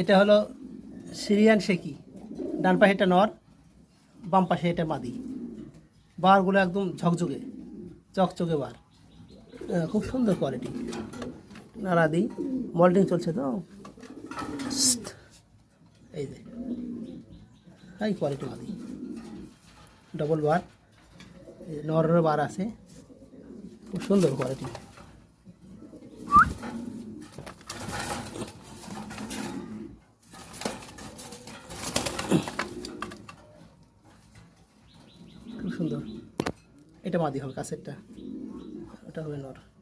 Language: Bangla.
এটা হলো সিরিয়ান শেকি ডান পাশে এটা নর, বাম পাশে এটা মাদি। বারগুলো একদম ঝকঝকে, চকচকে বার। খুব সুন্দর কোয়ালিটি নাড়া দিই। মল্টিং চলছে তো? এই যে। হাই কোয়ালিটি মাদি। ডবল বার নরের বার আছে। খুব সুন্দর কোয়ালিটি সুন্দর। এটা মাদি হবে কাছেরটা। ওটা হবে নর।